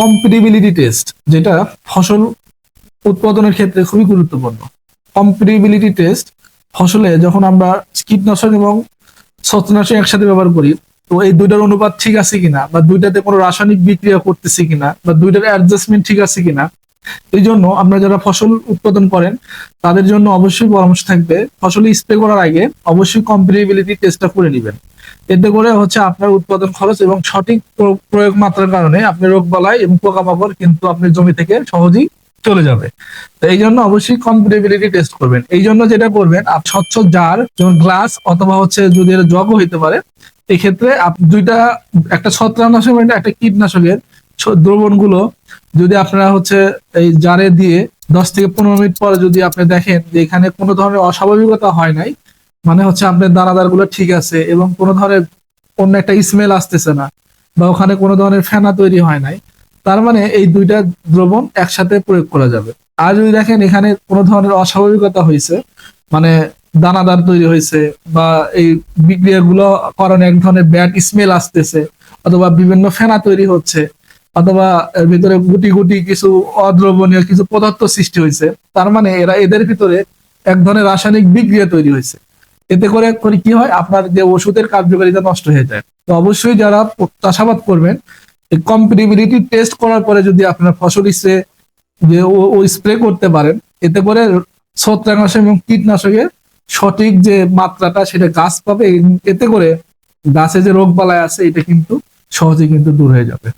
Compatibility test যেটা ফসল উৎপাদনের ক্ষেত্রে খুবই গুরুত্বপূর্ণ। কম্পিটিবিলিটি টেস্ট ফসলে যখন আমরা কীটনাশক এবং ছত্রনাশক একসাথে ব্যবহার করি, তো এই দুইটার অনুপাত ঠিক আছে কিনা? বা দুইটাতে কোনো রাসায়নিক বিক্রিয়া করতেছি কিনা? বা দুইটার অ্যাডজাস্টমেন্ট ঠিক আছে কিনা? এই জন্য আমরা যারা ফসল উৎপাদন করেন, তাদের জন্য অবশ্যই পরামর্শ থাকবে, ফসল স্প্রে করার আগে অবশ্যই কম্পিটিবিলিটি টেস্টটা করে নেবেন। এতে করে হচ্ছে আপনার উৎপাদন খরচ এবং সঠিক প্রয়োগ মাত্রার কারণে আপনি রোগ বালাই এবং পোকামাকড় কিন্তু আপনার জমি থেকে সহজেই চলে যাবে। তো এই জন্য অবশ্যই কম্পিটিবিলিটি টেস্ট করবেন। এই জন্য যেটা করবেন স্বচ্ছ জার যেমন গ্লাস অথবা হচ্ছে যদি জগও হইতে পারে, এক্ষেত্রে দুইটা, একটা ছত্রাকনাশক একটা কীটনাশকের দ্রবণগুলো যদি আপনারা হচ্ছে এই জারে দিয়ে দশ থেকে পনেরো মিনিট পরে যদি আপনি দেখেন যে এখানে কোনো ধরনের অস্বাভাবিকতা হয় নাই মানে হচ্ছে আপনার দানাদারগুলো ঠিক আছে এবং কোনো ধরনের অন্য একটা স্মেল আসতেছে না বা ওখানে কোনো ধরনের ফেনা তৈরি হয় নাই, তার মানে এই দুইটা দ্রবণ একসাথে প্রয়োগ করা যাবে। আর যদি দেখেন এখানে কোনো ধরনের অস্বাভাবিকতা হয়েছে মানে দানাদার তৈরি হয়েছে বা এই বিক্রিয়াগুলো কারণে এক ধরনের ব্যাড স্মেল আসতেছে অথবা বিভিন্ন ফেনা তৈরি হচ্ছে অথবা এর ভিতরে গুটি গুটি কিছু অদ্রবণীয় কিছু পদার্থ সৃষ্টি হয়েছে। তার মানে এরা এদের ভিতরে এক ধরনের রাসায়নিক বিক্রিয়া তৈরি হয়েছে। এতে করে করে কি হয়? আপনার যে ওষুধের কার্যকারিতা নষ্ট হয়ে যায়। তো অবশ্যই যারা চাষাবাদ করবেন কম্পিটিবিলিটি টেস্ট করার পরে যদি আপনার ফসল স্প্রে যে ও স্প্রে করতে পারেন, এতে করে ছত্রাকনাশক এবং কীটনাশকের সঠিক যে মাত্রাটা সেটা গাছ পাবে। এতে করে গাছে যে রোগ বালায় আছে, এটা কিন্তু সহজে কিন্তু দূর হয়ে যাবে।